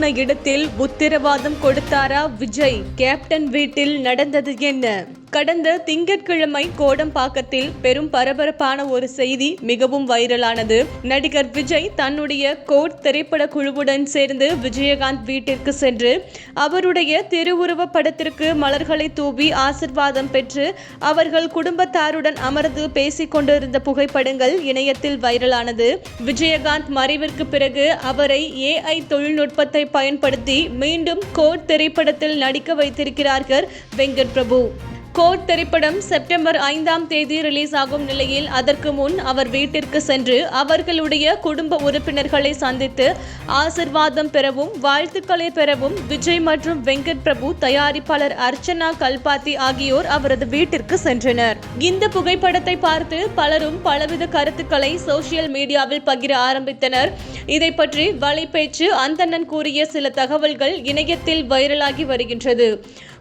போன இடத்தில் உத்தரவாதம் கொடுத்தாரா விஜய்? கேப்டன் வீட்டில் நடந்தது என்ன? கடந்த திங்கட்கிழமை கோடம்பாக்கத்தில் பெரும் பரபரப்பான ஒரு செய்தி மிகவும் வைரலானது. நடிகர் விஜய் தன்னுடைய கோட் திரைப்பட குழுவுடன் சேர்ந்து விஜயகாந்த் வீட்டிற்கு சென்று அவருடைய திருவுருவ படத்திற்கு மலர்களை தூவி ஆசிர்வாதம் பெற்று அவர்கள் குடும்பத்தாருடன் அமர்ந்து பேசிக் கொண்டிருந்த புகைப்படங்கள் இணையத்தில் வைரலானது. விஜயகாந்த் மறைவிற்கு பிறகு அவரை ஏஐ தொழில்நுட்பத்தை பயன்படுத்தி மீண்டும் கோட் திரைப்படத்தில் நடிக்க வைத்திருக்கிறார்கள் வெங்கட் பிரபு கோட் திரைப்படம் செப்டம்பர் ஐந்தாம் தேதி ரிலீஸ் ஆகும் நிலையில் அதற்கு முன் அவர் வீட்டிற்கு சென்று அவர்களுடைய குடும்ப உறுப்பினர்களை சந்தித்து ஆசிர்வாதம் பெறவும் வாழ்த்துக்களை பெறவும் விஜய் மற்றும் வெங்கட் பிரபு தயாரிப்பாளர் அர்ச்சனா கல்பாத்தி ஆகியோர் அவரது வீட்டிற்கு சென்றனர். இந்த புகைப்படத்தை பார்த்து பலரும் பலவித கருத்துக்களை சோசியல் மீடியாவில் பகிர ஆரம்பித்தனர். இதை பற்றி வலைப்பேச்சு அந்தண்ணன் கூறிய சில தகவல்கள் இணையத்தில் வைரலாகி வருகின்றது.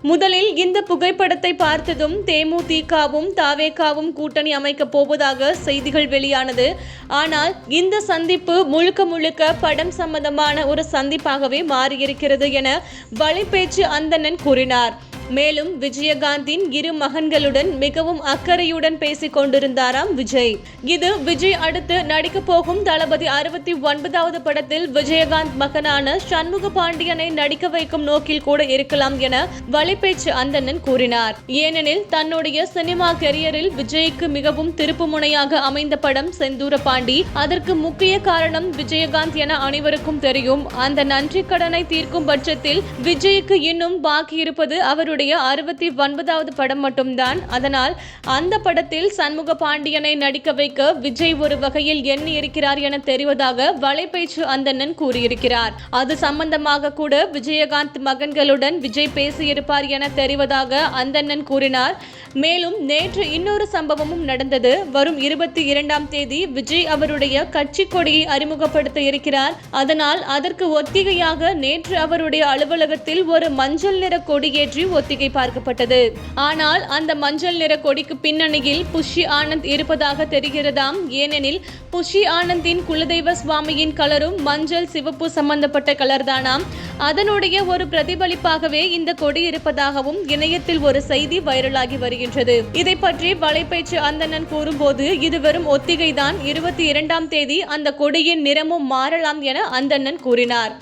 முதலில் இந்த புகைப்படத்தை பார்த்ததும் தேமுதிகவும் தாவேகாவும் கூட்டணி அமைக்கப் போவதாக செய்திகள் வெளியானது. ஆனால் இந்த சந்திப்பு முழுக்க முழுக்க படம் சம்பந்தமான ஒரு சந்திப்பாகவே மாறியிருக்கிறது என வலைபேச்சு அந்தணன் கூறினார். மேலும் விஜயகாந்தின் இரு மகன்களுடன் மிகவும் அக்கறையுடன் பேசிக் கொண்டிருந்தாராம் விஜய். இது விஜய் அடுத்து நடிக்க போகும் தளபதி அறுபத்தி ஒன்பதாவது படத்தில் விஜயகாந்த் மகனான சண்முக பாண்டியனை நடிக்க வைக்கும் நோக்கில் கூட இருக்கலாம் என வலைப்பேச்சு அந்தணன் கூறினார். ஏனெனில் தன்னுடைய சினிமா கெரியரில் விஜய்க்கு மிகவும் திருப்புமுனையாக அமைந்த படம் செந்தூர பாண்டி அதற்கு முக்கிய காரணம் விஜயகாந்த் என அனைவருக்கும் தெரியும். அந்த நன்றி கடனை தீர்க்கும் பட்சத்தில் விஜய்க்கு இன்னும் பாக்கி இருப்பது அவருடைய அவருடைய அறுபத்தி ஒன்பதாவது படம் மட்டும்தான். அதனால் அந்த படத்தில் சண்முக பாண்டியனை நடிக்க வைக்க விஜய் ஒரு வகையில் எண்ணி இருக்கிறார் என தெரிவதாக வலைப்பேச்சு அந்தண்ணன் கூறியிருக்கிறார். அது சம்பந்தமாக கூட விஜயகாந்த் மகன்களுடன் விஜய் பேசியிருப்பார் என தெரிவதாக அந்தண்ணன் கூறினார். மேலும் நேற்று இன்னொரு சம்பவமும் நடந்தது. வரும் இருபத்தி இரண்டாம் தேதி விஜய் அவருடைய கட்சி கொடியை அறிமுகப்படுத்த இருக்கிறார். அதனால் அதற்கு ஒத்திகையாக நேற்று அவருடைய அலுவலகத்தில் ஒரு மஞ்சள் நிற கொடியேற்றி ஒத்திகை பார்க்கப்பட்டது. ஆனால் அந்த மஞ்சள் நிற கொடிக்கு பின்னணியில் புஷி ஆனந்த் இருப்பதாக தெரிகிறதாம். ஏனெனில் புஷி ஆனந்தின் குலதெய்வ சுவாமியின் கலரும் மஞ்சள் சிவப்பு சம்பந்தப்பட்ட கலர்தானாம். அதனுடைய ஒரு பிரதிபலிப்பாகவே இந்த கொடி இருப்பதாகவும் இணையத்தில் ஒரு செய்தி வைரலாகி வருகின்றது. இதை பற்றி வலைப்பேச்சு அந்தணன் கூறும்போது இது வெறும் ஒத்திகைதான். இருபத்தி இரண்டாம் தேதி அந்த கொடியின் நிறமும் மாறலாம் என அந்தண்ணன் கூறினார்.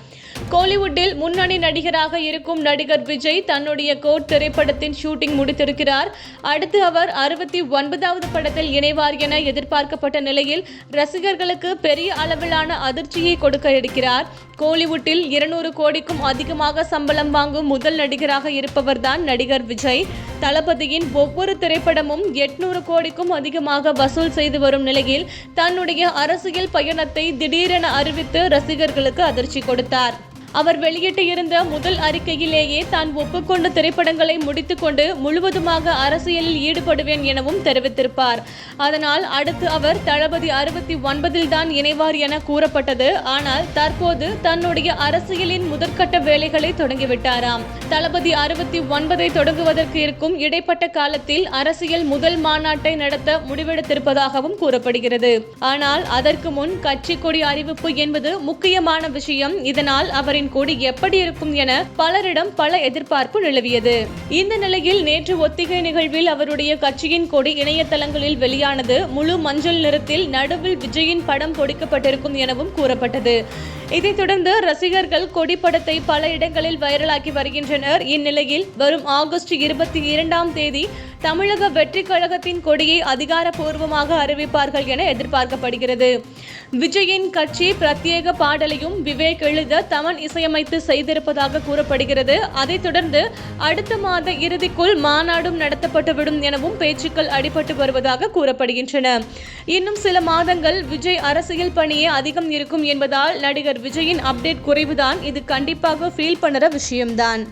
கோலிவுட்டில் முன்னணி நடிகராக இருக்கும் நடிகர் விஜய் தன்னுடைய கோட் திரைப்படத்தின் ஷூட்டிங் முடித்திருக்கிறார். அடுத்து அவர் அறுபத்தி ஒன்பதாவது படத்தில் இணைவார் என எதிர்பார்க்கப்பட்ட நிலையில் ரசிகர்களுக்கு பெரிய அளவிலான அதிர்ச்சியை கொடுக்க இருக்கிறார் கோலிவுட்டில் இருநூறு கோடிக்கும் அதிகமாக சம்பளம் வாங்கும் முதல் நடிகராக இருப்பவர்தான் நடிகர் விஜய். தளபதியின் ஒவ்வொரு திரைப்படமும் எட்நூறு கோடிக்கும் அதிகமாக வசூல் செய்து வரும் நிலையில் தன்னுடைய அரசியல் பயணத்தை திடீரென அறிவித்து ரசிகர்களுக்கு அதிர்ச்சி கொடுத்தார். அவர் வெளியிட்டு இருந்த முதல் அறிக்கையிலேயே தான் ஒப்புக்கொண்ட திரைப்படங்களை முடித்துக்கொண்டு முழுவதுமாக அரசியலில் ஈடுபடுவேன் எனவும் தெரிவித்திருப்பார். அதனால் அடுத்து அவர் தளபதி அறுபத்தி ஒன்பதில் தான் இணைவார் என கூறப்பட்டது. ஆனால் தற்போது தன்னுடைய அரசியலின் முதற்கட்ட வேலைகளை தொடங்கிவிட்டாராம். தளபதி அறுபத்தி ஒன்பதை தொடங்குவதற்கு இருக்கும் இடைப்பட்ட காலத்தில் அரசியல் முதல் மாநாட்டை நடத்த முடிவெடுத்திருப்பதாகவும் கூறப்படுகிறது. ஆனால் அதற்கு முன் கட்சி கொடி அறிவிப்பு என்பது முக்கியமான விஷயம். இதனால் அவரின் கொடி எப்படி இருக்கும் என பலரிடம் பல எதிர்பார்ப்பு நிலவியது. இந்த நிலையில் நேற்று ஒத்திகை நிகழ்வில் அவருடைய கட்சியின் கொடி இணையதளங்களில் வெளியானது முழு மஞ்சள் நிறத்தில் நடுவில் விஜயின் படம் பொடிக்கப்பட்டிருக்கும் எனவும் கூறப்பட்டது. இதைத் தொடர்ந்து ரசிகர்கள் கொடி படத்தை பல இடங்களில் வைரலாக்கி வருகின்றனர். இந்நிலையில் வரும் ஆகஸ்ட் இருபத்தி இரண்டாம் தேதி தமிழக வெற்றி கழகத்தின் கொடியை அதிகாரப்பூர்வமாக அறிவிப்பார்கள் என எதிர்பார்க்கப்படுகிறது. விஜயின் கட்சி பிரத்யேக பாடலையும் விவேக் எழுத தமன் இசையமைத்து செய்திருப்பதாக கூறப்படுகிறது. அதைத் தொடர்ந்து அடுத்த மாத இறுதிக்குள் மாநாடும் நடத்தப்பட்டுவிடும் எனவும் பேச்சுக்கள் அடிபட்டு வருவதாக கூறப்படுகின்றன. இன்னும் சில மாதங்கள் விஜய் அரசியல் பணியே அதிகம் இருக்கும் என்பதால் நடிகர் நடிகர் விஜயின் அப்டேட் குறைவுதான். இது கண்டிப்பாக ஃபீல் பண்ணுற விஷயம்தான்.